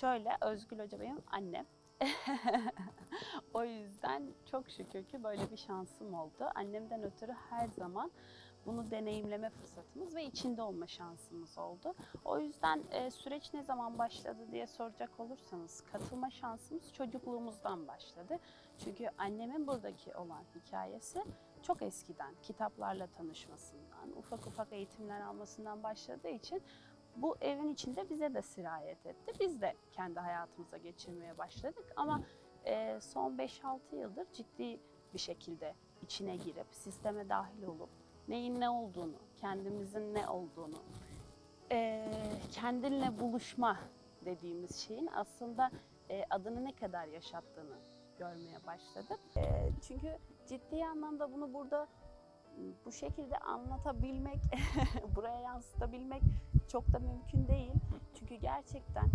Şöyle Özgül Hoca benim annem. o yüzden çok şükür ki böyle bir şansım oldu. Annemden ötürü her zaman bunu deneyimleme fırsatımız ve içinde olma şansımız oldu. O yüzden e, süreç ne zaman başladı diye soracak olursanız katılma şansımız çocukluğumuzdan başladı. Çünkü annemin buradaki olan hikayesi çok eskiden kitaplarla tanışmasından, ufak ufak eğitimler almasından başladığı için bu evin içinde bize de sirayet etti. Biz de kendi hayatımıza geçirmeye başladık ama e, son 5-6 yıldır ciddi bir şekilde içine girip sisteme dahil olup neyin ne olduğunu, kendimizin ne olduğunu, e, kendinle buluşma dediğimiz şeyin aslında e, adını ne kadar yaşattığını görmeye başladık. E, çünkü ciddi anlamda bunu burada bu şekilde anlatabilmek, buraya yansıtabilmek çok da mümkün değil. Çünkü gerçekten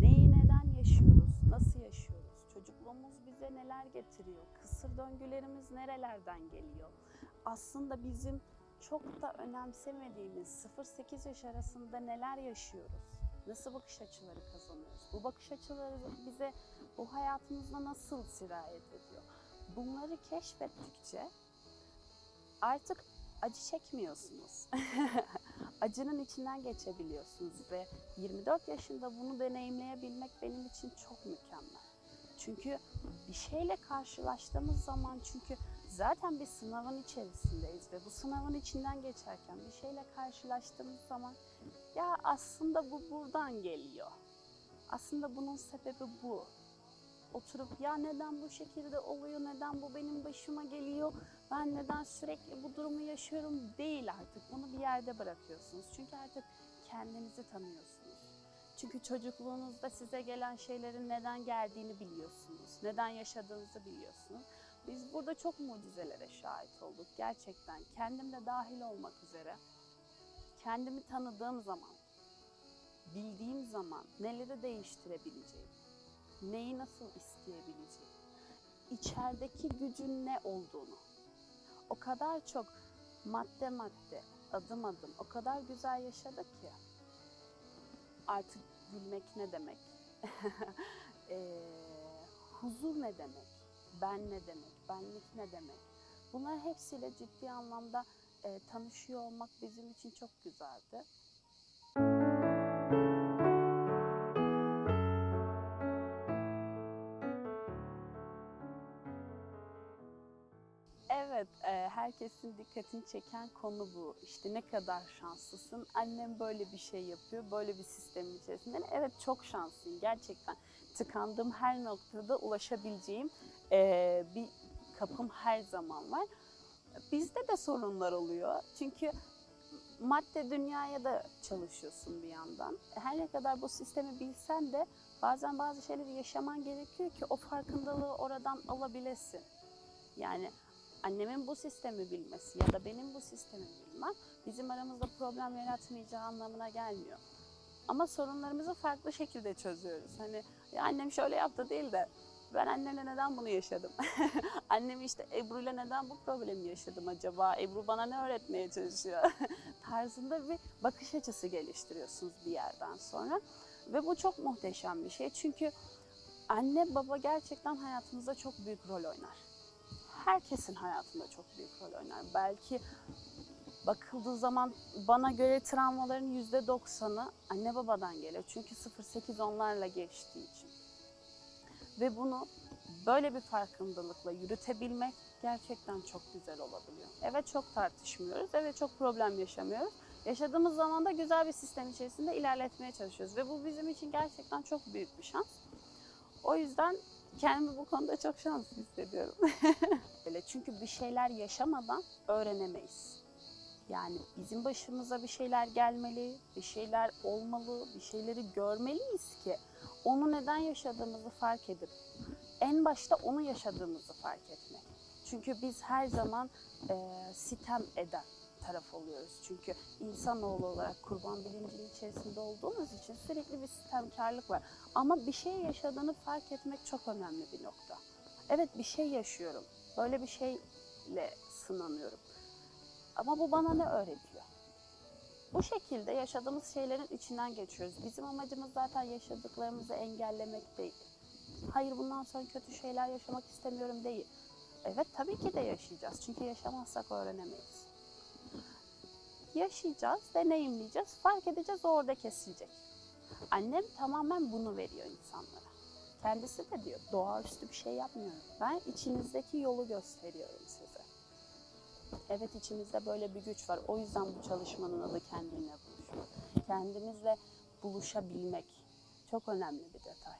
neyi neden yaşıyoruz, nasıl yaşıyoruz, çocukluğumuz bize neler getiriyor, kısır döngülerimiz nerelerden geliyor. Aslında bizim çok da önemsemediğimiz 0-8 yaş arasında neler yaşıyoruz, nasıl bakış açıları kazanıyoruz, bu bakış açıları bize bu hayatımızda nasıl sirayet ediyor. Bunları keşfettikçe artık acı çekmiyorsunuz. Acının içinden geçebiliyorsunuz ve 24 yaşında bunu deneyimleyebilmek benim için çok mükemmel. Çünkü bir şeyle karşılaştığımız zaman çünkü zaten bir sınavın içerisindeyiz ve bu sınavın içinden geçerken bir şeyle karşılaştığımız zaman ya aslında bu buradan geliyor. Aslında bunun sebebi bu. Oturup ya neden bu şekilde oluyor, neden bu benim başıma geliyor, ben neden sürekli bu durumu yaşıyorum değil artık. Bunu bir yerde bırakıyorsunuz. Çünkü artık kendinizi tanıyorsunuz. Çünkü çocukluğunuzda size gelen şeylerin neden geldiğini biliyorsunuz. Neden yaşadığınızı biliyorsunuz. Biz burada çok mucizelere şahit olduk gerçekten. Kendim de dahil olmak üzere. Kendimi tanıdığım zaman, bildiğim zaman neleri değiştirebileceğim, neyi nasıl isteyebileceğim, içerideki gücün ne olduğunu, o kadar çok madde madde, adım adım, o kadar güzel yaşadık ki. Artık gülmek ne demek, Eee, huzur ne demek, ben ne demek, benlik ne demek. Bunlar hepsiyle ciddi anlamda eee, tanışıyor olmak bizim için çok güzeldi. Herkesin dikkatini çeken konu bu. İşte ne kadar şanslısın. Annem böyle bir şey yapıyor, böyle bir sistemin içerisinde. Evet, çok şanslıyım gerçekten. Tıkandığım her noktada ulaşabileceğim e, bir kapım her zaman var. Bizde de sorunlar oluyor. Çünkü madde dünyaya da çalışıyorsun bir yandan. Her ne kadar bu sistemi bilsen de bazen bazı şeyleri yaşaman gerekiyor ki o farkındalığı oradan alabilesin. Yani annemin bu sistemi bilmesi ya da benim bu sistemi bilmem bizim aramızda problem yaratmayacağı anlamına gelmiyor. Ama sorunlarımızı farklı şekilde çözüyoruz. Hani ya annem şöyle yaptı değil de ben annemle neden bunu yaşadım? Annem işte Ebru'yla neden bu problemi yaşadım acaba? Ebru bana ne öğretmeye çalışıyor? Tarzında bir bakış açısı geliştiriyorsunuz bir yerden sonra. Ve bu çok muhteşem bir şey. Çünkü anne baba gerçekten hayatımızda çok büyük rol oynar herkesin hayatında çok büyük rol oynar. Belki bakıldığı zaman bana göre travmaların yüzde doksanı anne babadan geliyor. Çünkü 0-8 onlarla geçtiği için. Ve bunu böyle bir farkındalıkla yürütebilmek gerçekten çok güzel olabiliyor. Evet çok tartışmıyoruz, evet çok problem yaşamıyoruz. Yaşadığımız zaman da güzel bir sistem içerisinde ilerletmeye çalışıyoruz. Ve bu bizim için gerçekten çok büyük bir şans. O yüzden kendimi bu konuda çok şanslı hissediyorum. Öyle çünkü bir şeyler yaşamadan öğrenemeyiz. Yani bizim başımıza bir şeyler gelmeli, bir şeyler olmalı, bir şeyleri görmeliyiz ki onu neden yaşadığımızı fark edip en başta onu yaşadığımızı fark etmek. Çünkü biz her zaman e, sitem eden taraf oluyoruz. Çünkü insanoğlu olarak kurban bilincinin içerisinde olduğumuz için sürekli bir sistemkarlık var. Ama bir şey yaşadığını fark etmek çok önemli bir nokta. Evet bir şey yaşıyorum. Böyle bir şeyle sınanıyorum. Ama bu bana ne öğretiyor? Bu şekilde yaşadığımız şeylerin içinden geçiyoruz. Bizim amacımız zaten yaşadıklarımızı engellemek değil. Hayır bundan sonra kötü şeyler yaşamak istemiyorum değil. Evet tabii ki de yaşayacağız. Çünkü yaşamazsak öğrenemeyiz. Yaşayacağız, deneyimleyeceğiz, fark edeceğiz orada kesilecek. Annem tamamen bunu veriyor insanlara. Kendisi de diyor doğaüstü bir şey yapmıyorum. Ben içinizdeki yolu gösteriyorum size. Evet içimizde böyle bir güç var. O yüzden bu çalışmanın adı kendinle buluşmak. Kendimizle buluşabilmek çok önemli bir detay.